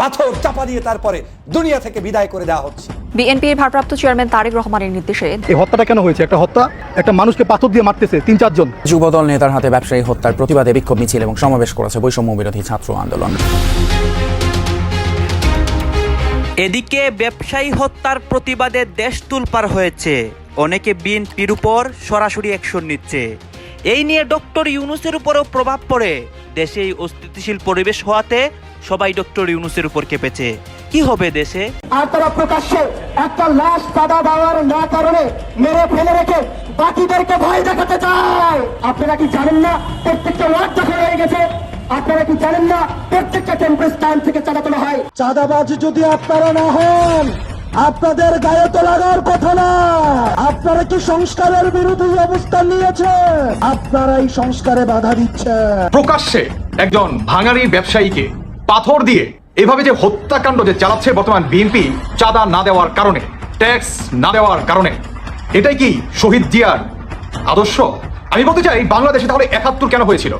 পাথর চাপা দিয়ে তারপরে দুনিয়া থেকে বিদায় করে দেওয়া হচ্ছে। বিএনপির ভারপ্রাপ্ত চেয়ারম্যান তারেক রহমানের নির্দেশে এই হত্যাটা কেন হয়েছে? একটা হত্যা? একটা মানুষকে পাথর দিয়ে মারতেছে তিন চারজন? যুবদল নেতার হাতে ব্যবসায়ী হত্যার প্রতিবাদে বিক্ষোভ মিছিল এবং সমাবেশ করেছে বৈষম্য বিরোধী ছাত্র আন্দোলন। এদিকে ব্যবসায়ী হত্যার প্রতিবাদে দেশ তুলপার হয়েছে। অনেকে বিএনপির উপর সরাসরি অ্যাকশন নিচ্ছে। এই নিয়ে ডক্টর ইউনুসের উপরও প্রভাব পড়ে। দেশে এই অস্থিতিশীল পরিবেশ হওয়াতে সবাই ডক্টর ইউনুসের উপর কেঁপেছে। কি হবে দেশে? আর তারা প্রকাশ্যে একটা লাশ কাদা দেওয়ার না কারণে মেরে ফেলে রেখে বাকিদেরকে ভয় দেখাতে চায়। আপনারা কি জানেন না প্রত্যেকটা ওয়ার্ড দখল হয়ে গেছে? আপনারা কি জানেন না প্রত্যেকটা টেম্পল স্থান থেকে চাঁদা তোলা হয়? চাঁদাবাজ যদি আপনারা না হন আপনাদের গায়ে তো লাগার কথা না। আপনারা কি সংস্কারের বিরোধী অবস্থান নিয়েছে আপনারা এই সংস্কারে বাধা দিচ্ছেন। প্রকাশ্যে একজন ভাঙারি ব্যবসায়ীকে পাথর দিয়ে এভাবে যে হত্যাকাণ্ড যে চালাচ্ছে বর্তমান বিএনপি চাঁদা না দেওয়ার কারণে, ট্যাক্স না দেওয়ার কারণে, এটাই কি শহীদ জিয়ার আদর্শ? আমি বলতে চাই, বাংলাদেশে তাহলে একাত্তর কেন হয়েছিল?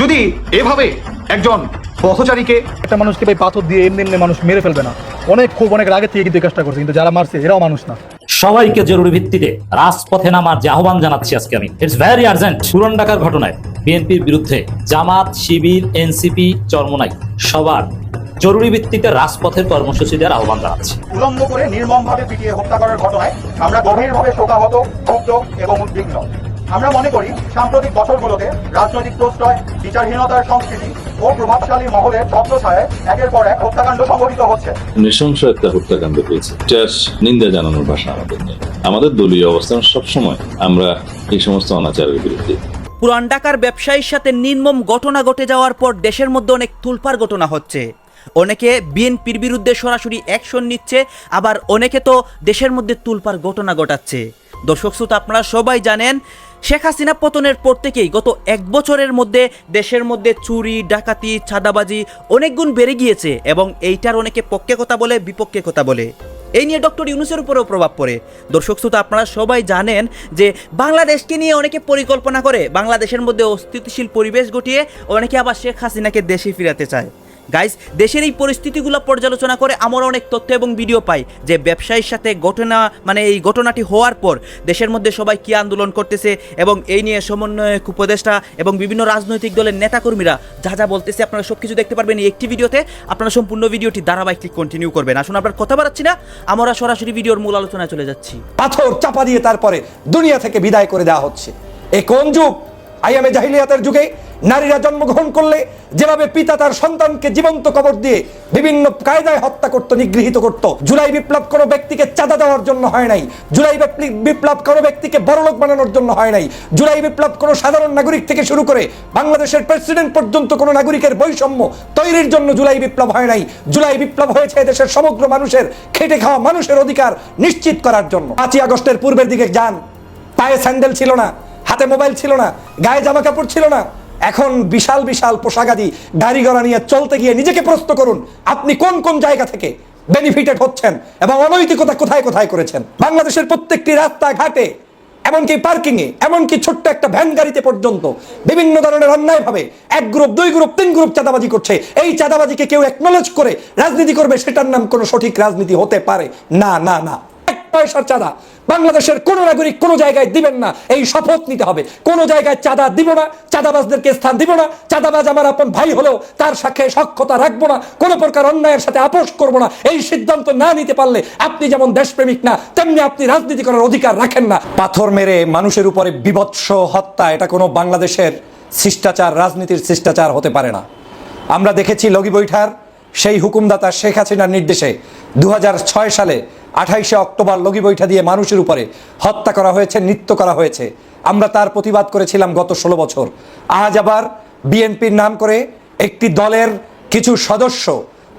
যদি এভাবে একজন পথচারীকে একটা মানুষকে ভাই পাথর দিয়ে এমনি এমনি মানুষ মেরে ফেলবে না। অনেক খুব অনেক আগে থেকে কিন্তু কাজটা করছে, কিন্তু যারা মারছে এরাও মানুষ না। সবাইকে জরুরি ভিত্তিতে রাজপথে নামার যে আহ্বান জানাচ্ছি আজকে আমি। ইটস ভেরি আর্জেন্ট পুরন ডাকার ঘটনায় বিএনপির বিরুদ্ধে জামাত, শিবির, এনসিপি, চরমনাই সবার জরুরি ভিত্তিতে রাজপথের কর্মসূচি দেওয়ার আহ্বান জানাচ্ছি। উলম্ব করে নির্মমভাবে পিটিয়ে হত্যা করার ঘটনায় আমরা গভীরভাবে শোকাহত, ক্ষুব্ধ এবং উদ্বিগ্ন। আমরা মনে করি সাম্প্রতিক বছরগুলোতে রাজনৈতিক প্রশ্রয় বিচারহীনতার সংস্কৃতি ও প্রভাবশালী মহলের ছত্রছায়ায় একের পর এক হত্যাকাণ্ড সংঘটিত হচ্ছে। নৃশংস একটা হত্যাকাণ্ড হয়েছে। নিন্দা জানানোর ভাষা আমাদের নেই। আমাদের দলীয় অবস্থান সবসময় আমরা এই সমস্ত অনাচারের বিরুদ্ধে। পুরান ঢাকার ব্যবসায়ীর সাথে নির্মম ঘটনা ঘটে যাওয়ার পর দেশের মধ্যে অনেক তুলপার ঘটনা হচ্ছে। অনেকে বিএনপির বিরুদ্ধে সরাসরি অ্যাকশন নিচ্ছে আবার অনেকে তো দেশের মধ্যে তুলপার ঘটনা ঘটাচ্ছে। দর্শক শ্রোতা আপনারা সবাই জানেন শেখ হাসিনা পতনের পর থেকেই গত এক বছরের মধ্যে দেশের মধ্যে চুরি, ডাকাতি ছাদাবাজি অনেক গুণ বেড়ে গিয়েছে এবং এইটার অনেকে পক্ষে কথা বলে, বিপক্ষে কথা বলে। এই নিয়ে ডক্টর ইউনুসের উপরেও প্রভাব পড়ে। দর্শক শ্রোতা, আপনারা সবাই জানেন যে বাংলাদেশকে নিয়ে অনেকে পরিকল্পনা করে, বাংলাদেশের মধ্যে অস্থিতিশীল পরিবেশ ঘটিয়ে অনেকে আবার শেখ হাসিনাকে দেশে ফিরাতে চায়। গাইস দেশের এই পরিস্থিতিগুলো পর্যালোচনা করে আমরা অনেক তথ্য এবং ভিডিও পাই যে ব্যবসায়ীর সাথে ঘটনা মানে এই ঘটনাটি হওয়ার পর দেশের মধ্যে সবাই কি আন্দোলন করতেছে এবং এই নিয়ে সমন্বয়ক, উপদেষ্টা এবং বিভিন্ন রাজনৈতিক দলের নেতাকর্মীরা যা যা বলতেছে আপনারা সব কিছু দেখতে পারবেন এই একটি ভিডিওতে আপনারা সম্পূর্ণ ভিডিওটি ধারাবাহিক কন্টিনিউ করবেন। আসুন আপনার কথা বাড়াচ্ছি না, আমরা সরাসরি ভিডিওর মূল আলোচনায় চলে যাচ্ছি। পাথর চাপা দিয়ে তারপরে দুনিয়া থেকে বিদায় করে দেওয়া হচ্ছে। এ কোন যুগ? আইয়ামে জাহিলিয়াতের যুগে নারীরা জন্মগ্রহণ করলে যেভাবে পিতা তার সন্তানকে জীবন্ত কবর দিয়ে বিভিন্ন কায়দায় হত্যা করত, নিগৃহীত করত, জুলাই বিপ্লব কোনো ব্যক্তিকে চাঁদা দেওয়ার জন্য হয় নাই, জুলাই বিপ্লব কোনো ব্যক্তিকে বড়লোক বানানোর জন্য হয় নাই, জুলাই বিপ্লব কোনো সাধারণ নাগরিক থেকে শুরু করে বাংলাদেশের প্রেসিডেন্ট পর্যন্ত কোনো নাগরিকের বৈষম্য তৈরির জন্য জুলাই বিপ্লব হয় নাই, জুলাই বিপ্লব হয়েছে দেশের সমগ্র মানুষের খেটে খাওয়া মানুষের অধিকার নিশ্চিত করার জন্য। পাঁচই আগস্টের পূর্বের দিকে যান, পায়ে স্যান্ডেল ছিল না হাতে মোবাইল ছিল না, গায়ে জামা কাপড় ছিল না। এখন বিশাল বিশাল পোশাকাদি গাড়ি ঘোড়া নিয়ে চলতে গিয়ে নিজেকে প্রশ্ন করুন, আপনি কোন কোন জায়গা থেকে বেনিফিটেড হচ্ছেন এবং অনৈতিকতা কোথায় কোথায় করেছেন? বাংলাদেশের প্রত্যেকটি রাস্তা ঘাটে এমনকি পার্কিং এ এমনকি ছোট্ট একটা ভ্যান গাড়িতে পর্যন্ত বিভিন্ন ধরনের অন্যায় ভাবে এক গ্রুপ দুই গ্রুপ তিন গ্রুপ চাঁদাবাজি করছে। এই চাঁদাবাজিকে কেউ একনলেজ করে রাজনীতি করবে, সেটার নাম কোনো সঠিক রাজনীতি হতে পারে। না না না। পয়সার চাঁদা। বাংলাদেশের কোন নাগরিক কোন জায়গায় দিবেন না। এই শপথ নিতে হবে। কোন জায়গায় চাঁদা দিব না, চাঁদাবাজদেরকে স্থান দিব না, চাঁদাবাজ আমার আপন ভাই হলেও তার সাথে সক্ষতা রাখব না, কোনো প্রকার অন্যায়ের সাথে আপোষ করব না। এই সিদ্ধান্ত না নিতে পারলে আপনি যেমন দেশপ্রেমিক না, তেমনি আপনি রাজনীতি করার অধিকার রাখেন না। পাথর মেরে মানুষের উপরে বিভৎস হত্যা, এটা কোনো বাংলাদেশের শিষ্টাচার, রাজনীতির শিষ্টাচার হতে পারে না। আমরা দেখেছি লগি বৈঠার, সেই হুকুমদাতা শেখ হাসিনার নির্দেশে দু হাজার ছয় সালে আঠাইশে অক্টোবর লগি বৈঠা দিয়ে মানুষের উপরে হত্যা করা হয়েছে, নৃত্য করা হয়েছে। আমরা তার প্রতিবাদ করেছিলাম গত ষোলো বছর। আজ আবার বিএনপির নাম করে একটি দলের কিছু সদস্য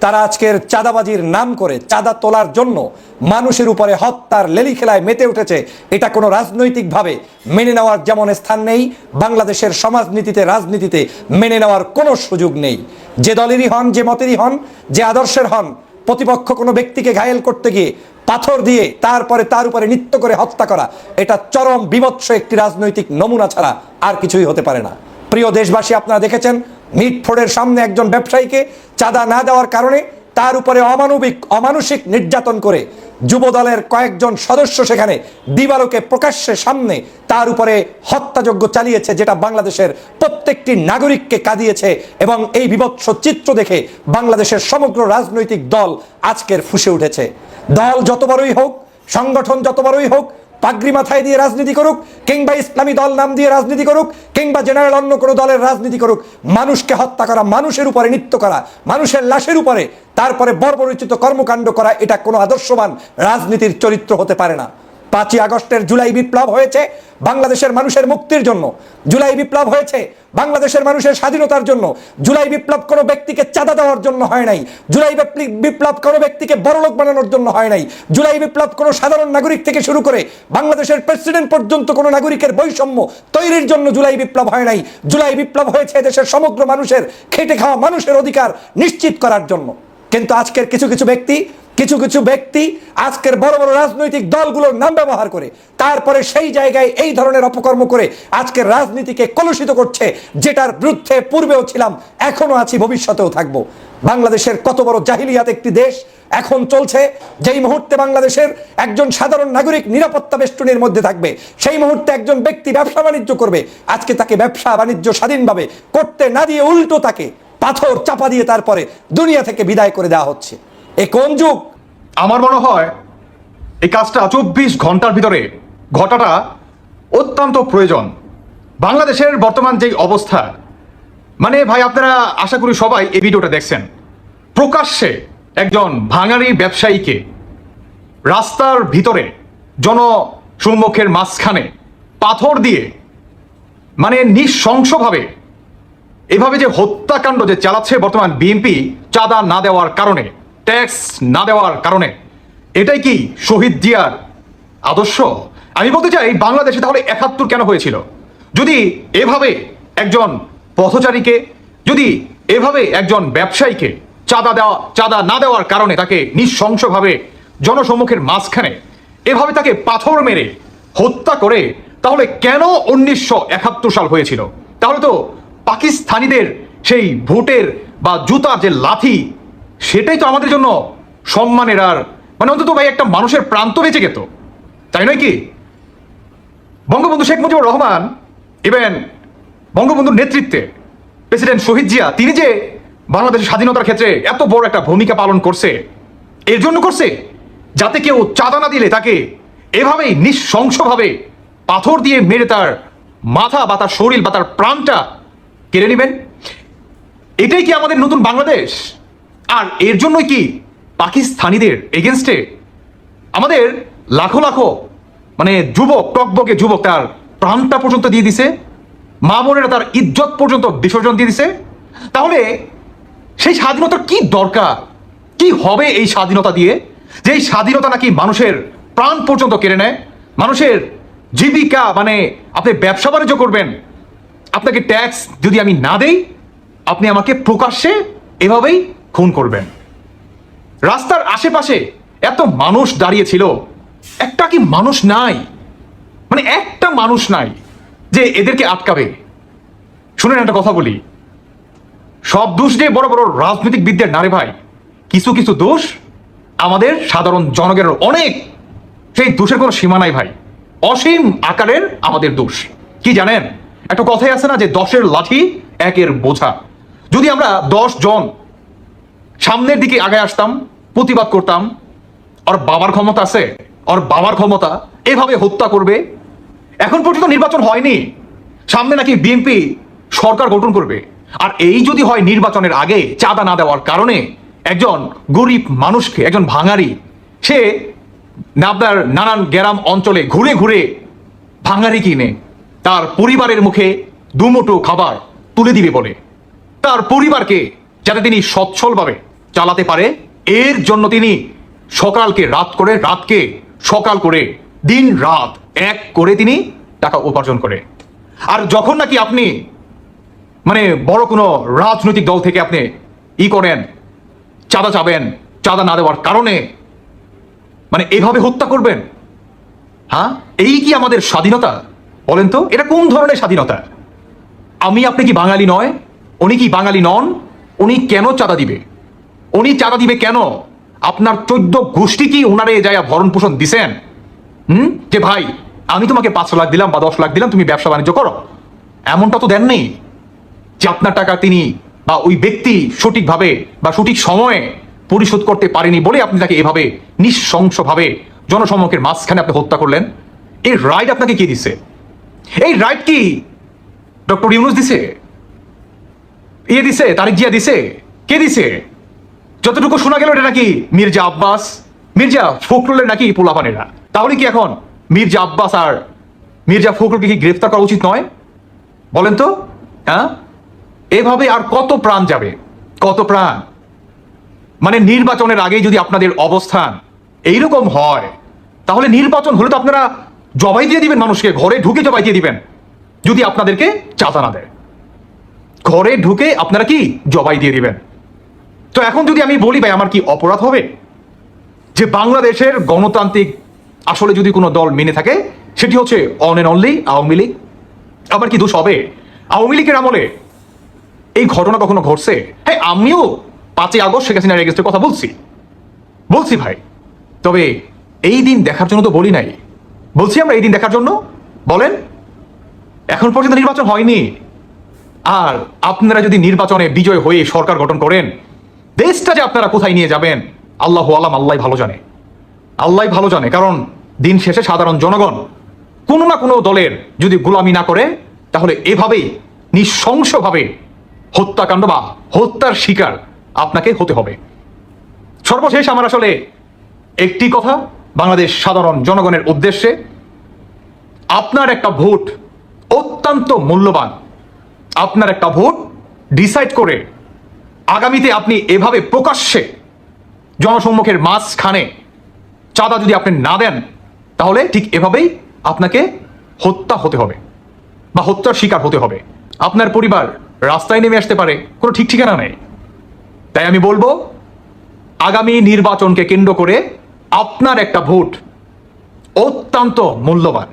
তারা আজকের চাঁদাবাজির নাম করে, চাঁদা তোলার জন্য মানুষের উপরে হত্যার লেলি খেলায় মেতে উঠেছে। এটা কোনো রাজনৈতিকভাবে মেনে নেওয়ার যেমন স্থান নেই, বাংলাদেশের সমাজনীতিতে, রাজনীতিতে মেনে নেওয়ার কোনো সুযোগ নেই। যে দলেরই হন, যে মতেরই হন, যে আদর্শের হন প্রতিপক্ষ কোনো ব্যক্তিকে ঘায়েল করতে গিয়ে পাথর দিয়ে তারপরে তার উপরে নৃত্য করে হত্যা করা, এটা চরম বিভৎস একটি রাজনৈতিক নমুনা ছাড়া আর কিছুই হতে পারে না। প্রিয় দেশবাসী, আপনারা দেখেছেন মিটফোর্ডের সামনে একজন ব্যবসায়ীকে চাঁদা না দেওয়ার কারণে তার উপরে অমানবিক, অমানসিক নির্যাতন করে যুব দলের কয়েকজন সদস্য সেখানে দিবালোকে প্রকাশ্যে সামনে তার উপরে হত্যাযজ্ঞ চালিয়েছে, যেটা বাংলাদেশের প্রত্যেকটি নাগরিককে কাঁদিয়েছে এবং এই বিভৎস চিত্র দেখে বাংলাদেশের সমগ্র রাজনৈতিক দল আজকের ফুসে উঠেছে। দল যত বড়ই হোক, সংগঠন যত বড়ই হোক পাগড়ি মাথায় দিয়ে রাজনীতি করুক, কিংবা ইসলামী দল নাম দিয়ে রাজনীতি করুক, কিংবা জেনারেল অন্য কোনো দলের রাজনীতি করুক, মানুষকে হত্যা করা, মানুষের উপরে নৃত্য করা, মানুষের লাশের উপরে, তারপরে বর্বরচিত কর্মকাণ্ড করা, এটা কোনো আদর্শবান রাজনীতির চরিত্র হতে পারে না। পাঁচই আগস্টের জুলাই বিপ্লব হয়েছে বাংলাদেশের মানুষের মুক্তির জন্য। জুলাই বিপ্লব হয়েছে বাংলাদেশের মানুষের স্বাধীনতার জন্য। জুলাই বিপ্লব কোনো ব্যক্তিকে চাঁদা দেওয়ার জন্য হয় নাই। জুলাই বিপ্লব কোনো ব্যক্তিকে বড়লোক বানানোর জন্য হয় নাই। জুলাই বিপ্লব কোনো সাধারণ নাগরিক থেকে শুরু করে বাংলাদেশের প্রেসিডেন্ট পর্যন্ত কোনো নাগরিকের বৈষম্য তৈরির জন্য জুলাই বিপ্লব হয় নাই। জুলাই বিপ্লব হয়েছে দেশের সমগ্র মানুষের খেটে খাওয়া মানুষের অধিকার নিশ্চিত করার জন্য। কিন্তু আজকের কিছু কিছু ব্যক্তি কিছু কিছু ব্যক্তি আজকের বড় বড় রাজনৈতিক দলগুলোর নাম ব্যবহার করে, তারপরে সেই জায়গায় এই ধরনের অপকর্ম করে আজকের রাজনীতিকে কলুষিত করছে, যেটার বিরুদ্ধে পূর্বেও ছিলাম এখনও আছি, ভবিষ্যতেও থাকব। বাংলাদেশের কত বড় জাহিলিয়াত একটি দেশ এখন চলছে, যেই মুহূর্তে বাংলাদেশের একজন সাধারণ নাগরিক নিরাপত্তা বেষ্টনীর মধ্যে থাকবে, সেই মুহূর্তে একজন ব্যক্তি ব্যবসা বাণিজ্য করবে, আজকে তাকে ব্যবসা বাণিজ্য স্বাধীনভাবে করতে না দিয়ে উল্টো তাকে পাথর চাপা দিয়ে তারপরে দুনিয়া থেকে বিদায় করে দেওয়া হচ্ছে। এ কোন যুগ? আমার মনে হয় এই কাজটা চব্বিশ ঘণ্টার ভিতরে ঘটাটা অত্যন্ত প্রয়োজন। বাংলাদেশের বর্তমান যেই অবস্থা মানে ভাই আপনারা আশা করি সবাই এই ভিডিওটা দেখছেন। প্রকাশ্যে একজন ভাঙারি ব্যবসায়ীকে রাস্তার ভিতরে জনসম্মুখের মাঝখানে পাথর দিয়ে মানে নিঃশংসভাবে এভাবে যে হত্যাকাণ্ড যে চালাচ্ছে বর্তমান বিএনপি, চাঁদা না দেওয়ার কারণে ট্যাক্স না দেওয়ার কারণে। এটাই কি শহীদ জিয়ার আদর্শ? আমি বলতে চাই বাংলাদেশে তাহলে একাত্তর কেন হয়েছিল? যদি এভাবে একজন পথচারীকে, যদি এভাবে একজন ব্যবসায়ীকে চাঁদা দেওয়া, চাঁদা না দেওয়ার কারণে তাকে নৃশংসভাবে জনসম্মুখের মাঝখানে এভাবে তাকে পাথর মেরে হত্যা করে, তাহলে কেন উনিশশো একাত্তর সাল হয়েছিল? তাহলে তো পাকিস্তানিদের সেই ভোটের বা জুতার যে লাথি সেটাই তো আমাদের জন্য সম্মানের আর মানে অন্তত ভাই একটা মানুষের প্রান্ত বেঁচে গেত। তাই নয় কি? বঙ্গবন্ধু শেখ মুজিবুর রহমান ইভেন বঙ্গবন্ধুর নেতৃত্বে প্রেসিডেন্ট শহীদ জিয়া, তিনি যে বাংলাদেশের স্বাধীনতার ক্ষেত্রে এত বড় একটা ভূমিকা পালন করছে, এর জন্য করছে, যাতে কেউ চাঁদা না দিলে তাকে এভাবেই নিঃশংসভাবে পাথর দিয়ে মেরে তার মাথা বা তার শরীর বা তার প্রাণটা কেড়ে নেবেন। এটাই কি আমাদের নতুন বাংলাদেশ? আর এর জন্যই কি পাকিস্তানিদের এগেনস্টে আমাদের লাখো লাখো মানে যুবক, টকবকে যুবক তার প্রাণটা পর্যন্ত দিয়ে দিছে, মা বোনেরা তার ইজ্জত পর্যন্ত বিসর্জন দিয়ে দিছে। তাহলে সেই স্বাধীনতার কি দরকার? কি হবে এই স্বাধীনতা দিয়ে? যে এই স্বাধীনতা নাকি মানুষের প্রাণ পর্যন্ত কেড়ে নেয়? মানুষের জীবিকা মানে আপনি ব্যবসা বাণিজ্য করবেন, আপনাকে ট্যাক্স যদি আমি না দেই, আপনি আমাকে প্রকাশ্যে এভাবেই খুন করবেন। রাস্তার আশেপাশে এত মানুষ দাঁড়িয়ে ছিল, একটা কি মানুষ নাই? মানে একটা মানুষ নাই যে এদেরকে আটকাবে। শুনেন একটা কথা বলি। সব দোষ যে বড় বড় রাজনৈতিক বিদ্যার নারে ভাই, কিছু কিছু দোষ আমাদের সাধারণ জনগণের অনেক। সেই দোষের কোনো সীমা নাই ভাই। অসীম আকারের আমাদের দোষ। কি জানেন? একটা কথাই আছে না যে দশের লাঠি একের বোঝা। যদি আমরা দশ জন সামনের দিকে আগে আসতাম, প্রতিবাদ করতাম, ওর বাবার ক্ষমতা আছে, ওর বাবার ক্ষমতা, এভাবে হত্যা করবে? এখন পর্যন্ত নির্বাচন হয়নি। সামনে নাকি বিএনপি সরকার গঠন করবে। আর এই যদি হয় নির্বাচনের আগে চাঁদা না দেওয়ার কারণে, একজন গরিব মানুষকে, একজন ভাঙারি, সে আপনার নানান গ্রাম অঞ্চলে ঘুরে ঘুরে ভাঙারি কিনে, তার পরিবারের মুখে দুমুটো খাবার তুলে দিবে বলে। তার পরিবারকে যাতে তিনি সচ্ছলভাবে চালাতে পারে। এর জন্য তিনি সকালকে রাত করে, রাতকে সকাল করে, দিন রাত এক করে তিনি টাকা উপার্জন করে। আর যখন নাকি আপনি মানে বড় কোনো রাজনৈতিক দল থেকে আপনি ই করেন, চাঁদা চাবেন, চাঁদা না দেওয়ার কারণে মানে এভাবে হত্যা করবেন? হ্যাঁ? এই কি আমাদের স্বাধীনতা? বলেন তো, এটা কোন ধরনের স্বাধীনতা? আমি আপনি কি বাঙালি নয়? উনি কি বাঙালি নন? উনি কেন চাঁদা দিবে? উনি চাঁদা দিবে কেন? আপনার চোদ্দ গোষ্ঠী কি ওনারে যায় ভরণ পোষণ দিছেন? হুম? যে ভাই, আমি তোমাকে পাঁচ লাখ দিলাম বা দশ লাখ দিলাম, তুমি ব্যবসা বাণিজ্য করো। এমনটা তো দেননি যে আপনার টাকা তিনি বা ওই ব্যক্তি সঠিকভাবে বা সঠিক সময়ে পরিশোধ করতে পারেনি বলে আপনি তাকে এভাবে নিঃশংসভাবে জনসমক্ষের মাঝখানে আপনি হত্যা করলেন। এই রাইট আপনাকে কে দিছে? এই রাইট কি ডক্টর ইউনুস দিছে? ইয়ে দিছে? তারিক জিয়া দিছে? কে দিছে? যতটুকু শোনা গেল এটা নাকি মির্জা আব্বাস, মির্জা ফখরুলের নাকি পোলাপানেরা? তাহলে কি এখন মির্জা আব্বাস আর মির্জা ফখরুলকে কি গ্রেফতার করা উচিত নয়? বলেন তো হ্যাঁ? এভাবে আর কত প্রাণ যাবে? কত প্রাণ? মানে নির্বাচনের আগেই যদি আপনাদের অবস্থান এইরকম হয়, তাহলে নির্বাচন হলে তো আপনারা জবাই দিয়ে দিবেন মানুষকে, ঘরে ঢুকে জবাই দিয়ে দিবেন, যদি আপনাদেরকে চাঁদা না দেয়। ঘরে ঢুকে আপনারা কি জবাই দিয়ে দিবেন? তো এখন যদি আমি বলি, ভাই, আমার কি অপরাধ হবে? যে বাংলাদেশের গণতান্ত্রিক আসলে যদি কোনো দল মেনে থাকে, সেটি হচ্ছে one and only Awami League. আবার কি দোষ হবে? আওয়ামী লীগের আমলে এই ঘটনা কখনো ঘটছে? হ্যাঁ আমিও পাঁচই আগস্ট শেখ হাসিনার এগেস্টের কথা বলছি। বলছি, ভাই। তবে এই দিন দেখার জন্য তো বলি নাই। বলছি আমরা এই দিন দেখার জন্য। বলেন, এখন পর্যন্ত নির্বাচন হয়নি। আর আপনারা যদি নির্বাচনে বিজয় হয়ে সরকার গঠন করেন দেশটা যে আপনারা কোথায় নিয়ে যাবেন, আল্লাহ আলাম আল্লাহ ভালো জানে। আল্লাহ ভালো জানে, কারণ দিন শেষে সাধারণ জনগণ কোনো না কোনো দলের যদি গোলামি না করে, তাহলে এভাবেই নিঃশংসভাবে হত্যাকাণ্ড বা হত্যার শিকার আপনাকে হতে হবে। সর্বশেষ আমার আসলে একটি কথা, বাংলাদেশ সাধারণ জনগণের উদ্দেশ্যে, আপনার একটা ভোট অত্যন্ত মূল্যবান। আপনার একটা ভোট ডিসাইড করে আগামীতে আপনি এভাবে প্রকাশ্যে জনসম্মুখের মাঝখানে চাঁদা যদি আপনি না দেন, তাহলে ঠিক এভাবেই আপনাকে হত্যা হতে হবে বা হত্যার শিকার হতে হবে। আপনার পরিবার রাস্তায় নেমে আসতে পারে, কোনো ঠিক ঠিকানা নেই। তাই আমি বলব, আগামী নির্বাচনকে কেন্দ্র করে আপনার একটা ভোট অত্যন্ত মূল্যবান।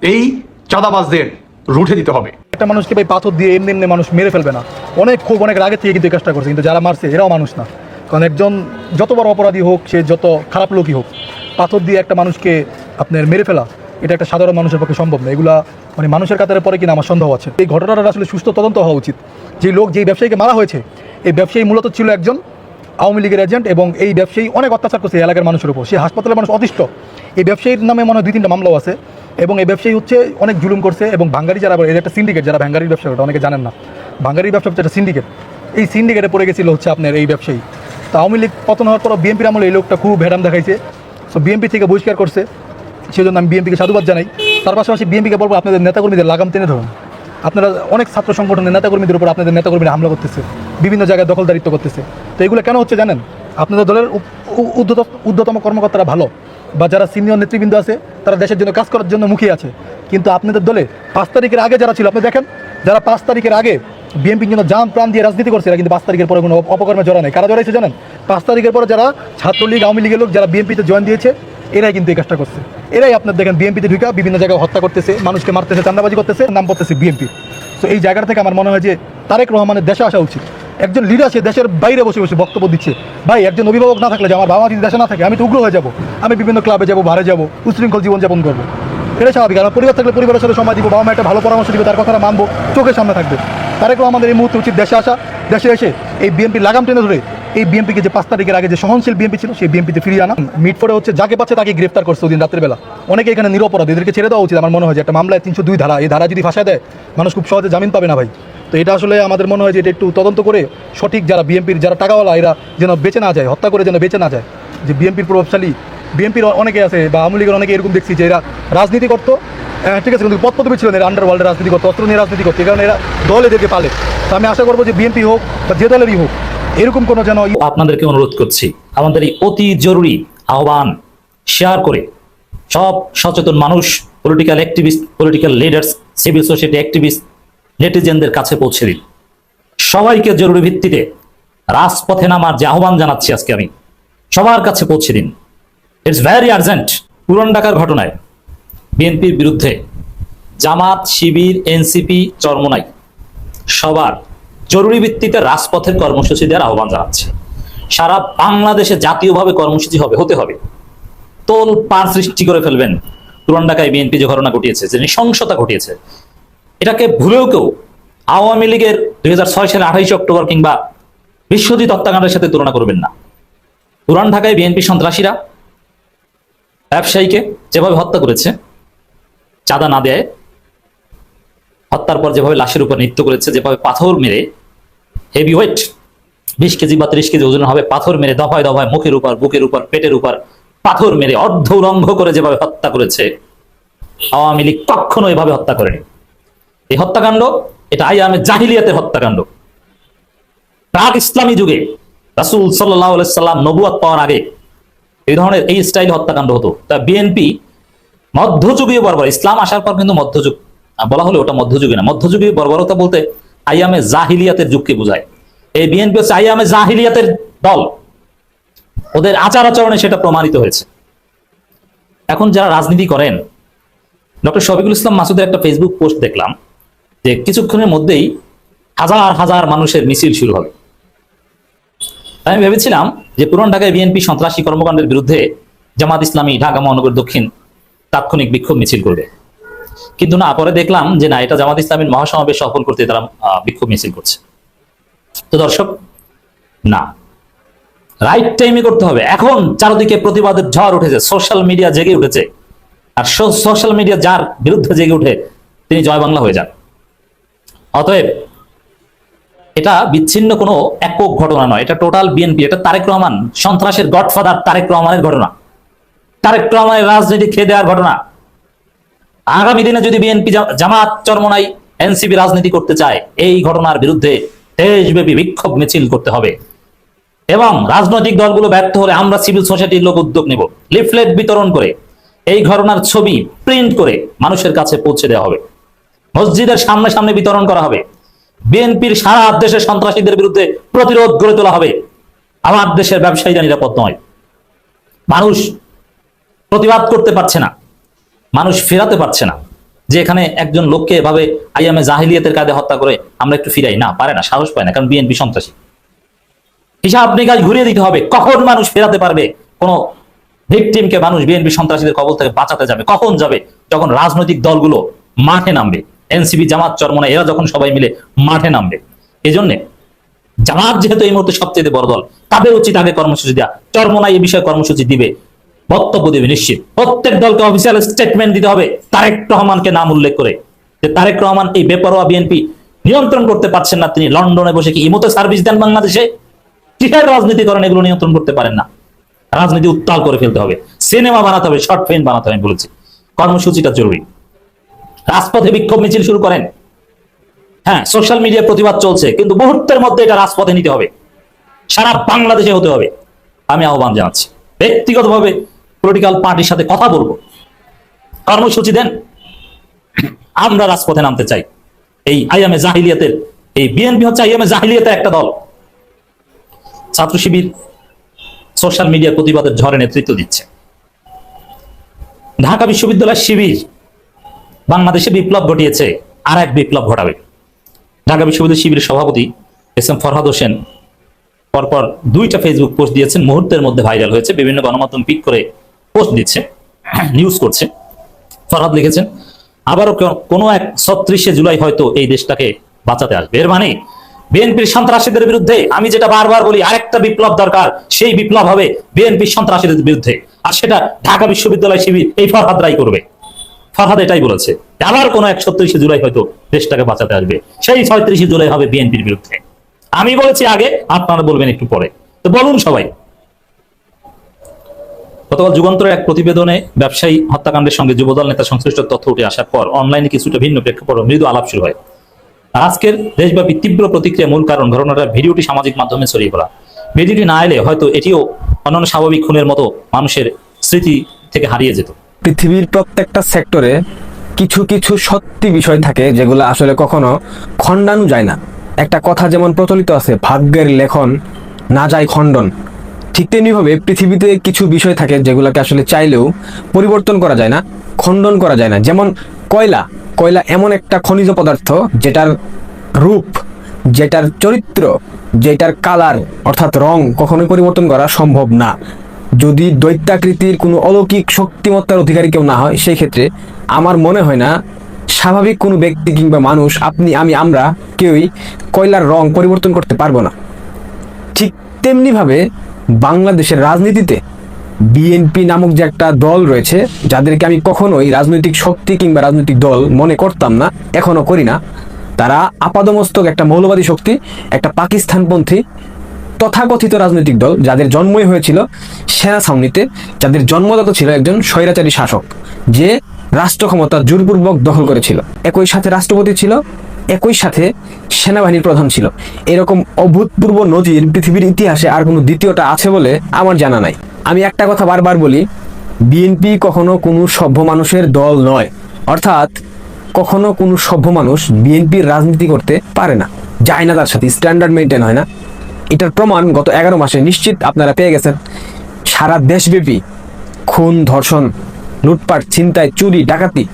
এই চাঁদাবাজদের রুঠে দিতে হবে। একটা মানুষকে ভাই পাথর দিয়ে এমনি এমনি মানুষ মেরে ফেলবে না। অনেক খুব অনেক আগে থেকে কিন্তু কাজটা করছে, কিন্তু যারা মারছে এরাও মানুষ না। কারণ একজন যত বড় অপরাধী হোক, সে যত খারাপ লোকই হোক, পাথর দিয়ে একটা মানুষকে আপনার মেরে ফেলা, এটা একটা সাধারণ মানুষের পক্ষে সম্ভব না। এগুলা মানে মানুষের কাতারে পরে কিনা আমার সন্দেহ আছে। এই ঘটনাটা আসলে সুস্থ তদন্ত হওয়া উচিত। যে লোক যেই ব্যবসায়ীকে মারা হয়েছে, এই ব্যবসায়ী মূলত ছিল একজন আওয়ামী লীগের এজেন্ট এবং এই ব্যবসায়ী অনেক অত্যাচার করছে এলাকার মানুষের উপর। সে হাসপাতালের মানুষ অতিষ্ঠ। এই ব্যবসায়ীর নামে মনে হয় দুই তিনটা মামলাও আছে এবং এই ব্যবসায়ী হচ্ছে অনেক জুলুম করছে এবং ভাঙ্গারি যারা এর একটা সিন্ডিকেট যারা ভাঙ্গারির ব্যবসা করে, অনেকে জানেন না। ভাঙ্গারির ব্যবসা হচ্ছে একটা সিন্ডিকেট এই সিন্ডিকেটে পড়ে গেছিল হচ্ছে আপনার এই ব্যবসায়ী। তো আওয়ামী লীগ পতন হওয়ার পর বিএনপির আমলে এই লোকটা খুব ভেড়াম দেখাইছে। সো বিএনপি থেকে বহিষ্কার করছে। সেজন্য আমি বিএনপিকে সাধুবাদ জানাই। তার পাশাপাশি বিএনপিকে বলব, আপনাদের নেতাকর্মীদের লাগাম টেনে ধরুন। আপনারা অনেক ছাত্র সংগঠনের নেতাকর্মীদের উপর আপনাদের নেতাকর্মীরা হামলা করতেছে, বিভিন্ন জায়গায় দখলদারিত্ব করতেছে। তো এগুলো কেন হচ্ছে জানেন? আপনাদের দলের উ- উ- ঊর্ধ্বতম কর্মকর্তারা ভালো, বা যারা সিনিয়র নেতৃবৃন্দ আছে, তারা দেশের জন্য কাজ করার জন্য মুখিয়ে আছে। কিন্তু আপনাদের দলে পাঁচ তারিখের আগে যারা ছিল, আপনি দেখেন, যারা পাঁচ তারিখের আগে বিএনপির জন্য জান প্রাণ দিয়ে রাজনীতি করছে কিন্তু পাঁচ তারিখের পরে কোনো অপ- অপকর্মে জড়া নেই। কারা জড়াইছে জানেন? পাঁচ তারিখের পরে যারা ছাত্রলীগ, আওয়ামী লীগের লোক যারা বিএনপিতে জয়েন দিয়েছে এরাই কিন্তু এই কাজটা করছে। এরাই আপনার দেখেন বিএনপিতে ঢুকা বিভিন্ন জায়গায় হত্যা করতেছে, মানুষকে মারতেছে চান্দাবাজি করতেছে, নাম পড়তেছে বিএনপি তো এই জায়গাটা থেকে আমার মনে হয় যে তারেক রহমানের দেশে আসা উচিত। একজন লিডার সে দেশের বাইরে বসে বসে বক্তব্য দিচ্ছে, ভাই, একজন অভিভাবক না থাকলে যে আমার বাবা যদি দেশে না থাকে, আমি তো উগ্র হয়ে যাব, আমি বিভিন্ন ক্লাবে যাব বারে যাব, উশৃঙ্খল জীবনযাপন করব। এটা স্বাভাবিক। আমার পরিবার থাকলে পরিবারের সাথে সময় দিব বাবা মা একটা ভালো পরামর্শ দিবে, তার কথাটা মানবো, চোখের সামনে থাকবে। তারেক রহমানের এই মুহূর্তে উচিত দেশে আসা, দেশে এসে এই বিএনপি লাগাম টেনে ধরে এই বিএনপিকে যে পাঁচ তারিখের আগে যে সহনশীল বিএনপি ছিল সেই বিএনপিতে ফিরিয়ে আনা। মিটফোর্ডে হচ্ছে যাকে পাচ্ছে তাকে গ্রেফতার করছে ওদিন রাতের বেলা অনেকে এখানে নিরপরাধ এদেরকে ছেড়ে দেওয়া উচিত। আমার মনে হয় যে একটা মামলায় তিনশো দুই ধারা এই ধারা যদি ফাঁসা দেয় মানুষ খুব সহজে জামিন পাবে না ভাই। তো এটা আসলে আমাদের মনে হয় যে এটা একটু তদন্ত করে সঠিক যারা বিএনপির যারা টাকাওয়ালা এরা যেন বেঁচে না যায় হত্যা করে যেন বেঁচে না যায়। যে বিএনপির প্রভাবশালী বিএনপির অনেকে আছে বা আওয়ামী লীগের অনেকে এরকম দেখছি যে এরা রাজনীতি করতো। হ্যাঁ, ঠিক আছে কিন্তু পদ পদবি ছিল এরা আন্ডার ওয়ার্ল্ডে রাজনীতি করতো অস্ত্র নিয়ে রাজনীতি করতো। কারণে এরা দল এদেরকে পালে। তো আমি আশা করব যে বিএনপি হোক বা যে দলেরই হোক এরকম কোনো যেন আপনাদেরকে অনুরোধ করছি, আমাদের এই অতি জরুরি আহ্বান শেয়ার করে সব সচেতন মানুষ political activist political leaders civil society activist নেটিজেনদের কাছে পৌঁছে দিন। সবাইকে জরুরি ভিত্তিতে রাজপথে নামার যে আহ্বান জানাচ্ছি আজকে আমি, সবার কাছে পৌঁছে দিন। ইটস ভ্যারি আর্জেন্ট পুরান ঢাকার ঘটনায়। বিএনপির বিরুদ্ধে জামাত, শিবির, এনসিপি, চরমনাই, সবার জরুরি ভিত্তিতে রাজপথের কর্মসূচি দেওয়ার আহ্বান জানাচ্ছে। সারা বাংলাদেশে জাতীয়ভাবে কর্মসূচি হবে, হতে হবে। তোল পার সৃষ্টি করে ফেলবেন। পুরান ঢাকায় বিএনপি যে ঘটনা ঘটিয়েছে, যে নৃশংসতা ঘটিয়েছে, এটাকে ভুলেও কেউ আওয়ামী লীগের দুই সালে আঠাইশে অক্টোবর কিংবা বিশ্বজিৎ হত্যাকাণ্ডের সাথে তুলনা করবেন না। পুরান ঢাকায় বিএনপি সন্ত্রাসীরা ব্যবসায়ীকে যেভাবে হত্যা করেছে, চাঁদা না দেয়, হত্যার পর যেভাবে লাশের উপর নৃত্য করেছে, যেভাবে পাথর মেরে হেভি ওয়েট বিশ কেজি বা ত্রিশ কেজি ওজন হবে, পাথর মেরে দফায় দফায়, মুখের উপর, বুকের উপর, পেটের উপর, পাথর মেরে অর্ধ উলঙ্গ করে যেভাবে হত্যা করেছে, আওয়ামী লীগ কখনো এভাবে হত্যা করেনি। এই হত্যাকাণ্ড, এটা আইয়ামে জাহিলিয়াতের হত্যাকাণ্ড। প্রাক ইসলামী যুগে রাসুল সাল্লাম নবুয়াত পাওয়ার আগে এই ধরনের এই স্টাইল হত্যাকাণ্ড হতো। তা বিএনপি মধ্যযুগীয় বর্বর, ইসলাম আসার পর কিন্তু মধ্যযুগ বলা হলে ওটা মধ্যযুগে না, মধ্যযুগীয় বর্বরতা বলতে আইয়ামে জাহিলিয়াতের যুগকে বোঝায়। এই বিএনপি হচ্ছে আইয়ামে জাহিলিয়াতের দল। ওদের আচার আচরণে সেটা প্রমাণিত হয়েছে। এখন যারা রাজনীতি করেন, ডক্টর শফিকুল ইসলাম মাসুদের একটা ফেসবুক পোস্ট দেখলাম, যে কিছুক্ষণের মধ্যেই হাজার হাজার মানুষের মিছিল শুরু হবে। আমি ভেবেছিলাম যে পুরান ঢাকায় বিএনপি সন্ত্রাসী কর্মকাণ্ডের বিরুদ্ধে জামাত ইসলামী ঢাকা মহানগর দক্ষিণ তাৎক্ষণিক বিক্ষোভ মিছিল করবে। কিন্তু না, পরে দেখলাম যে না, এটা জামাত ইসলামীর মহাসমাবেশ সফল করতে তারা বিক্ষোভ মিছিল করছে। তো দর্শক, না। রাইট টাইমে করতে হবে। এখন চারদিকে প্রতিবাদের ঝড় উঠেছে সোশ্যাল মিডিয়া জেগে উঠেছে। আর সোশ্যাল মিডিয়া যার বিরুদ্ধে জেগে উঠে, তিনি জয় বাংলা হয়ে যান। অতএব, এটা বিচ্ছিন্ন কোনো একক ঘটনা নয়। এটা টোটাল বিএনপি এটা তারেক রহমান, সন্ত্রাসের গডফাদার তারেক রহমানের ঘটনা। তারেক রহমানের রাজনীতি খেয়ে দেওয়ার ঘটনা। আগামী দিনে যদি বিএনপি জামাত চরমনাই এনসিপি রাজনীতি করতে চায়, এই ঘটনার বিরুদ্ধে দেশব্যাপী বিক্ষোভ মিছিল করতে হবে। এবং রাজনৈতিক দলগুলো ব্যর্থ হলে আমরা সিভিল সোসাইটির লোক উদ্যোগ নেব। লিফলেট বিতরণ করে, এই ঘটনার ছবি প্রিন্ট করে মানুষের কাছে পৌঁছে দেওয়া হবে। মসজিদের সামনে সামনে বিতরণ করা হবে। বিএনপির সারা দেশের সন্ত্রাসীদের বিরুদ্ধে প্রতিরোধ গড়ে তোলা হবে। আমার দেশের ব্যবসায়ীরা নিরাপদ নয়। মানুষ প্রতিবাদ করতে পারছে না। মানুষ ফেরাতে পারছে না। যে এখানে একজন লোককে এভাবে আইএমএ জাহিলিয়াতের কাজে হত্যা করে আমরা একটু ফিরাই। না, পারে না, সাহস পায় না, কারণ বিএনপি সন্ত্রাসী। হিসাব নিকাশ ঘুরিয়ে দিতে হবে। কখন মানুষ ফেরাতে পারবে? কোন ভিকটিমকে মানুষ বিএনপি সন্ত্রাসীদের কবল থেকে বাঁচাতে যাবে? কখন যাবে? যখন রাজনৈতিক দলগুলো মাঠে নামবে। এনসিপি, জামাত চরমনা এরা যখন সবাই মিলে মাঠে নামবে। এই জন্যে জামাত যেহেতু এই মুহূর্তে সবচেয়ে বড় দল, তাদের উচিত আগে কর্মসূচি দেওয়া চরমনা এই বিষয়ে কর্মসূচি দিবে। বক্তব্য দেবে নিশ্চিত। প্রত্যেক দলকে অফিসিয়াল স্টেটমেন্ট দিতে হবে তারেক রহমানকে নাম উল্লেখ করে। যে তারেক রহমান এই বেপরোয়া বিএনপি নিয়ন্ত্রণ করতে পারছেন না, তিনি লন্ডনে বসে কি ইমোতে সার্ভিস দেন বাংলাদেশে? কিসের রাজনীতি করেন এগুলো নিয়ন্ত্রণ করতে পারেন না। রাজনীতি উত্তাল করে ফেলতে হবে। সিনেমা বানাতে হবে শর্ট ফিল্ম বানাতে হবে বলেছি। কর্মসূচিটা জরুরি। রাজপথে বিক্ষোভ মিছিল শুরু করেন। হ্যাঁ সোশ্যাল মিডিয়া প্রতিবাদ চলছে, কিন্তু মুহূর্তের মধ্যে এটা রাজপথে নিতে হবে। সারা বাংলাদেশে হতে হবে। আমি আহ্বান জানাচ্ছি। ব্যক্তিগতভাবে পলিটিক্যাল পার্টির সাথে কথা বলব। কর্মসূচি দেন। আমরা রাজপথে নামতে চাই। এই আইএমএ জাহিলিয়াতের, এই বিএনপি হচ্ছে আইএমএ জাহিলিয়াতের একটা দল। ছাত্র শিবির সোশ্যাল মিডিয়া প্রতিবাদের ঝড়ে নেতৃত্ব দিচ্ছে। ঢাকা বিশ্ববিদ্যালয় শিবির বাংলাদেশে বিপ্লব ঘটিয়েছে, আর এক বিপ্লব ঘটাবে। ঢাকা বিশ্ববিদ্যালয় শিবিরের সভাপতি এস এম ফরহাদ হোসেন পরপর দুইটা ফেসবুক পোস্ট দিয়েছেন। মুহূর্তের মধ্যে ভাইরাল হয়েছে। বিভিন্ন গণমাধ্যম পিক করে পোস্ট দিচ্ছে নিউজ করছে। ফরহাদ লিখেছেন আবারও কোনো এক ছত্রিশে জুলাই হয়তো এই দেশটাকে বাঁচাতে আসবে। এর মানে বিএনপির সন্ত্রাসীদের বিরুদ্ধে আমি যেটা বারবার বলি, আরেকটা বিপ্লব দরকার, সেই বিপ্লব হবে বিএনপির সন্ত্রাসীদের বিরুদ্ধে। আর সেটা ঢাকা বিশ্ববিদ্যালয় শিবির এই ফরহাদরাই করবে। ফরহাদ এটাই বলেছে, আবার কোনো এক ছত্রিশে জুলাই হয়তো দেশটাকে বাঁচাতে আসবে। সেই ছয়ত্রিশে জুলাই হবে বিএনপির বিরুদ্ধে। আমি বলেছি আগে, আপনারা বলবেন একটু পরে। তো বলুন সবাই। গতকাল যুগান্তরের এক প্রতিবেদনে ব্যবসায়ী হত্যাকাণ্ডের সঙ্গে যুবদল নেতা সংশ্লিষ্ট তথ্য উঠে আসার পর অনলাইনে কিছুটা ভিন্ন প্রেক্ষাপট মৃদু আলাপ শুরু হয়। আজকের দেশব্যাপী তীব্র প্রতিক্রিয়া মূল কারণ ঘটনাটার ভিডিওটি সামাজিক মাধ্যমে ছড়িয়ে পড়া। ভিডিওটি না এলে হয়তো এটিও অন্যান্য স্বাভাবিক খুনের মতো মানুষের স্মৃতি থেকে হারিয়ে যেত। পৃথিবীর প্রত্যেকটা সেক্টরে কিছু কিছু সত্যি বিষয় থাকে যেগুলো আসলে কখনো খণ্ডানো যায় না। একটা কথা যেমন প্রচলিত আছে, ভাগ্যের লেখন না যায় খণ্ডন। ঠিক তেমনিভাবে পৃথিবীতে কিছু বিষয় থাকে যেগুলোকে আসলে চাইলেও পরিবর্তন করা যায় না, খণ্ডন করা যায় না। যেমন কয়লা। কয়লা এমন একটা খনিজ পদার্থ যেটার রূপ, যেটার চরিত্র, যেটার কালার, অর্থাৎ রং কখনোই পরিবর্তন করা সম্ভব না। যদি দৈত্যাকৃতির কোনো অলৌকিক শক্তিমত্তার অধিকারী কেউ না হয় সেই ক্ষেত্রে আমার মনে হয় না স্বাভাবিক কোনো ব্যক্তি কিংবা মানুষ, আপনি, আমি, আমরা কেউই কয়লার রং পরিবর্তন করতে পারব না। ঠিক তেমনিভাবে বাংলাদেশের রাজনীতিতে বিএনপি নামক যে একটা দল রয়েছে, যাদেরকে আমি কখনোই রাজনৈতিক শক্তি কিংবা রাজনৈতিক দল মনে করতাম না, এখনও করি না। তারা আপাদমস্তক একটা মৌলবাদী শক্তি, একটা পাকিস্তানপন্থী তথাকথিত রাজনৈতিক দল, যাদের জন্মই হয়েছিল সেনা ছাউনিতে, যাদের জন্মদাতা ছিল একজন স্বৈরাচারী শাসক, যে রাষ্ট্র ক্ষমতা জোরপূর্বক দখল করেছিল। একই সাথে রাষ্ট্রপতি ছিল একই সাথে সেনাবাহিনীর প্রধান ছিল। এরকম অভূতপূর্ব নজির পৃথিবীর ইতিহাসে আর কোনো দ্বিতীয়টা আছে বলে আমার জানা নাই। আমি একটা কথা বারবার বলি, বিএনপি কখনো কোনো সভ্য মানুষের দল নয়। অর্থাৎ কখনো কোনো সভ্য মানুষ বিএনপির রাজনীতি করতে পারে না। যায় না তার সাথে স্ট্যান্ডার্ড মেনটেন হয় না। এটার প্রমাণ গত এগারো মাসে নিশ্চিত আপনারা পেয়ে গেছেন। সারা দেশব্যাপী খুন, ধর্ষণ, লুটপাট, ছিনতাই, চুরি, ডাকাতি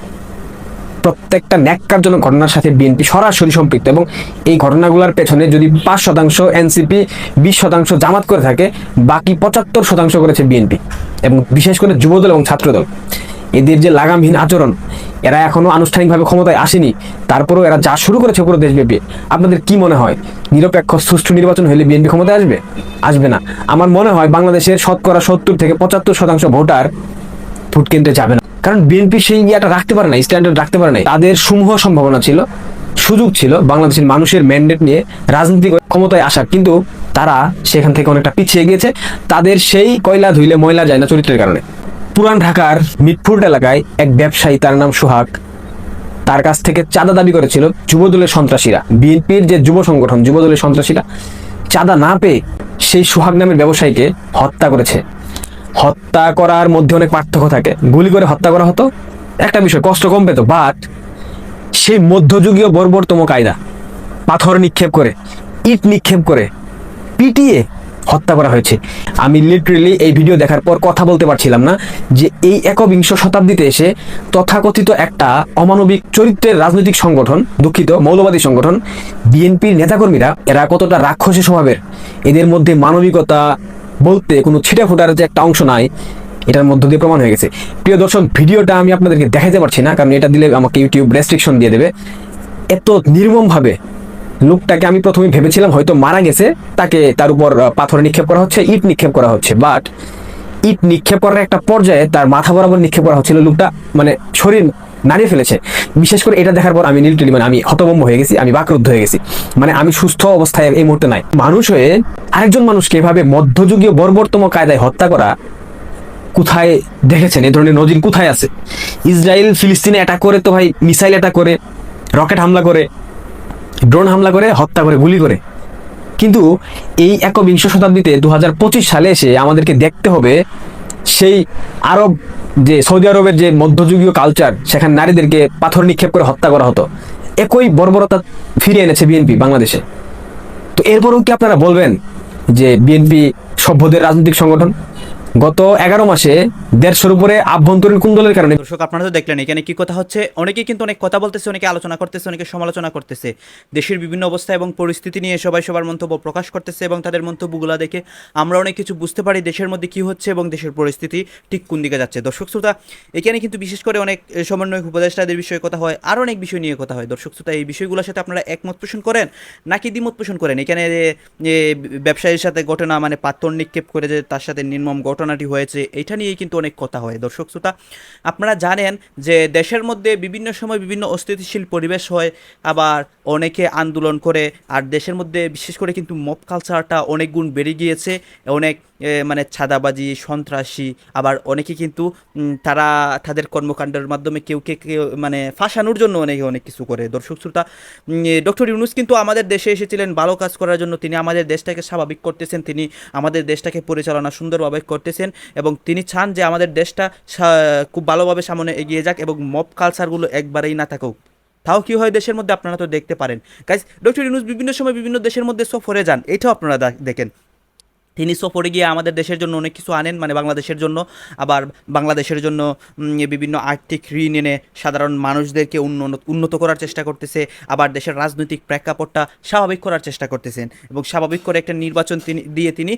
প্রত্যেকটা ন্যাক্কারজনক ঘটনার সাথে বিএনপি সরাসরি সম্পৃক্ত এবং এই ঘটনাগুলোর পেছনে যদি পাঁচ শতাংশ এনসিপি, বিশ শতাংশ জামাত করে থাকে, বাকি পঁচাত্তর শতাংশ করেছে বিএনপি এবং বিশেষ করে যুবদল এবং ছাত্রদল। এদের যে লাগামহীন আচরণ, এরা এখনও আনুষ্ঠানিকভাবে ক্ষমতায় আসেনি, তারপরেও এরা যা শুরু করেছে পুরো দেশব্যাপী, আপনাদের কি মনে হয়? নিরপেক্ষ, সুষ্ঠু নির্বাচন হলে বিএনপি ক্ষমতায় আসবে? আসবে না। আমার মনে হয় বাংলাদেশের শতকরা সত্তর থেকে পঁচাত্তর শতাংশ ভোটার ভোট কেন্দ্রে যাবে না। কারণ বিএনপি সেই ইয়েটা রাখতে পারে না স্ট্যান্ডার্ড রাখতে পারে না। তাদের সমূহ সম্ভাবনা ছিল, সুযোগ ছিল বাংলাদেশের মানুষের ম্যান্ডেট নিয়ে রাজনৈতিক ক্ষমতায় আসার কিন্তু তারা সেখান থেকে অনেকটা পিছিয়ে গিয়েছে। তাদের সেই কয়লা ধুইলে ময়লা যায় না চরিত্রের কারণে। পুরান ঢাকার মিটফুট এলাকায় এক ব্যবসায়ী, তার নাম সোহাগ, তার কাছ থেকে চাঁদা দাবি করেছিল যুবদলের সন্ত্রাসীরা। বিএনপির যে যুব সংগঠন, যুবদলের সন্ত্রাসীরা, চাঁদা না পেয়ে সেই সোহাগ নামের ব্যবসায়ীকে হত্যা করেছে। হত্যা করার মধ্যে অনেক পার্থক্য থাকে। গুলি করে হত্যা করা হতো। একটা বিষয়, কষ্ট কম পেত বাট সেই মধ্যযুগীয় বর্বরতম কায়দা, পাথর নিক্ষেপ করে, ইট নিক্ষেপ করে, পিটিয়ে হত্যা করা হয়েছে। আমি লিটারেলি এই ভিডিও দেখার পর কথা বলতে পারছিলাম না যে এই একবিংশ শতাব্দীতে এসে তথাকথিত একটা অমানবিক চরিত্রের রাজনৈতিক সংগঠন, দুঃখিত, মৌলবাদী সংগঠন বিএনপির নেতাকর্মীরা, এরা কতটা রাক্ষসী স্বভাবের, এদের মধ্যে মানবিকতা বলতে কোনো ছিটা ফোটার যে একটা অংশ নাই, এটার মধ্য দিয়ে প্রমাণ হয়ে গেছে। প্রিয় দর্শক, ভিডিওটা আমি আপনাদেরকে দেখাতে পারছি না, কারণ এটা দিলে আমাকে ইউটিউব রেস্ট্রিকশন দিয়ে দেবে। এত নির্মমভাবে লোকটাকে আমি প্রথমে ভেবেছিলাম হয়তো মারা গেছে, তাকে তার উপর পাথর নিক্ষেপ করা হচ্ছে, ইট নিক্ষেপ করা হচ্ছে বাট ইট নিক্ষেপ করার একটা পর্যায়ে তার মাথা বরাবর নিক্ষেপ করা হচ্ছিল লোকটা মানে শরীর নাড়িয়ে ফেলেছে। বিশেষ করে এটা দেখার পর আমি লিটারালি মানে আমি হতভম্ব হয়ে গেছি, আমি বাকরুদ্ধ হয়ে গেছি। মানে আমি সুস্থ অবস্থায় এই মুহূর্তে নাই। মানুষ হয়ে আরেকজন মানুষকে এভাবে মধ্যযুগীয় বর্বরতম কায়দায় হত্যা করা কোথায় দেখেছেন? এই ধরনের নজির কোথায় আছে? ইসরায়েল ফিলিস্তিনে অ্যাটাক করে তো ভাই মিসাইল অ্যাটাক করে রকেট হামলা করে ড্রোন হামলা করে, হত্যা করে, গুলি করে। কিন্তু এই একবিংশ শতাব্দীতে দু হাজার পঁচিশ সালে এসে আমাদেরকে দেখতে হবে সেই আরব যে, সৌদি আরবের যে মধ্যযুগীয় কালচার সেখানে নারীদেরকে পাথর নিক্ষেপ করে হত্যা করা হতো। একই বর্বরতা ফিরে এনেছে বিএনপি বাংলাদেশে। তো এরপরও কি আপনারা বলবেন যে বিএনপি সভ্যদের রাজনৈতিক সংগঠন? গত এগারো মাসে দেড়শোর উপরে আভ্যন্তরীণ কুন্দলের কারণে দর্শক, আপনারা তো দেখলেন এখানে কি কথা হচ্ছে। অনেকেই কিন্তু অনেক কথা বলতেছে, অনেকে আলোচনা করতেছে, অনেকে সমালোচনা করতেছে। দেশের বিভিন্ন অবস্থা এবং পরিস্থিতি নিয়ে সবাই সবার মন্তব্য প্রকাশ করতেছে এবং তাদের মন্তব্যগুলো দেখে আমরা অনেক কিছু বুঝতে পারি দেশের মধ্যে কি হচ্ছে এবং দেশের পরিস্থিতি ঠিক কোন দিকে যাচ্ছে। দর্শক শ্রোতা, এখানে কিন্তু বিশেষ করে অনেক সমন্বয় উপদেষ্টাদের বিষয়ে কথা হয় আর অনেক বিষয় নিয়ে কথা হয়। দর্শক শ্রোতা, এই বিষয়গুলোর সাথে আপনারা একমত পোষণ করেন নাকি দ্বিমত পোষণ করেন? এখানে ব্যবসায়ীর সাথে ঘটনা মানে পাথর নিক্ষেপ করে যে তার সাথে নির্মম ঘটনাটি হয়েছে, এটা নিয়েই কিন্তু অনেক কথা হয়। দর্শক শ্রোতা, আপনারা জানেন যে দেশের মধ্যে বিভিন্ন সময় বিভিন্ন অস্থিতিশীল পরিবেশ হয়, আবার অনেকে আন্দোলন করে, আর দেশের মধ্যে বিশেষ করে কিন্তু মব কালচারটা অনেক গুণ বেড়ে গিয়েছে, অনেক মানে ছাদাবাজি, সন্ত্রাসী, আবার অনেকে কিন্তু তারা তাদের কর্মকাণ্ডের মাধ্যমে কেউ কে কেউ মানে ফাঁসানোর জন্য অনেকে অনেক কিছু করে। দর্শক শ্রোতা ডক্টর ইউনুস কিন্তু আমাদের দেশে এসেছিলেন ভালো কাজ করার জন্য। তিনি আমাদের দেশটাকে স্বাভাবিক করতেছেন, তিনি আমাদের দেশটাকে পরিচালনা সুন্দরভাবে করতেছেন এবং তিনি চান যে আমাদের দেশটা খুব ভালোভাবে সামনে এগিয়ে যাক এবং মব কালচারগুলো একবারেই না থাকুক। তাও কি হয় দেশের মধ্যে? আপনারা তো দেখতে পারেন। গাইজ ডক্টর ইউনুস বিভিন্ন সময় বিভিন্ন দেশের মধ্যে সফরে যান। এটাও আপনারা দেখেন। তিনি সফরে গিয়ে আমাদের দেশের জন্য অনেক কিছু আনেন মানে বাংলাদেশের জন্য। আবার বাংলাদেশের জন্য বিভিন্ন আর্থিক ঋণ এনে সাধারণ মানুষদেরকে উন্নত উন্নত করার চেষ্টা করতেছে। আবার দেশের রাজনৈতিক প্রেক্ষাপটটা স্বাভাবিক করার চেষ্টা করতেছেন এবং স্বাভাবিক করে একটা নির্বাচন তিনি, দিয়ে তিনি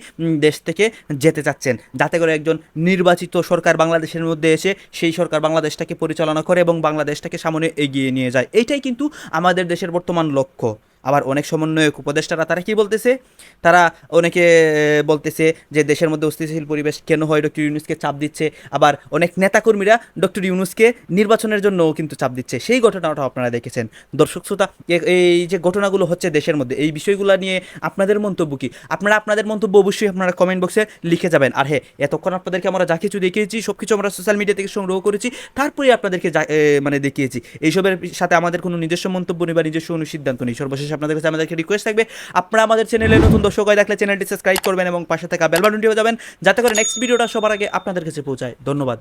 দেশ থেকে যেতে চাচ্ছেন। যাতে করে একজন নির্বাচিত সরকার বাংলাদেশের মধ্যে এসে সেই সরকার বাংলাদেশটাকে পরিচালনা করে এবং বাংলাদেশটাকে সামনে এগিয়ে নিয়ে যায়। এইটাই কিন্তু আমাদের দেশের বর্তমান লক্ষ্য। আবার অনেক সমন্বয়ক উপদেষ্টারা, তারা কি বলতেছে? তারা অনেকে বলতেছে যে দেশের মধ্যে অস্থিতিশীল পরিবেশ কেন হয়? ডক্টর ইউনুসকে চাপ দিচ্ছে। আবার অনেক নেতাকর্মীরা ডক্টর ইউনুসকে নির্বাচনের জন্যও কিন্তু চাপ দিচ্ছে। সেই ঘটনাটা আপনারা দেখেছেন। দর্শক শ্রোতা এই যে ঘটনাগুলো হচ্ছে দেশের মধ্যে, এই বিষয়গুলো নিয়ে আপনাদের মন্তব্য কি? আপনারা আপনাদের মন্তব্য অবশ্যই আপনারা কমেন্ট বক্সে লিখে যাবেন। আর হ্যাঁ এতক্ষণ আপনাদেরকে আমরা যা কিছু দেখিয়েছি সব কিছু আমরা সোশ্যাল মিডিয়া থেকে সংগ্রহ করেছি তারপরে আপনাদেরকে মানে দেখিয়েছি। এইসবের সাথে আমাদের কোনো নিজস্ব মন্তব্য নেই বা নিজস্ব কোনো সিদ্ধান্ত নেই। সর্বশেষ আপনাদের কাছে আমাদেরকে রিকোয়েস্ট থাকবে। আপনারা আমাদের চ্যানেলে নতুন দর্শক হয়ে থাকলে চ্যানেলটি সাবস্ক্রাইব করবেন এবং পাশে থাকা বেলবাটনটিও যাবেন, যাতে করে নেক্সট ভিডিওটা সবার আগে আপনাদের কাছে পৌঁছায়। ধন্যবাদ।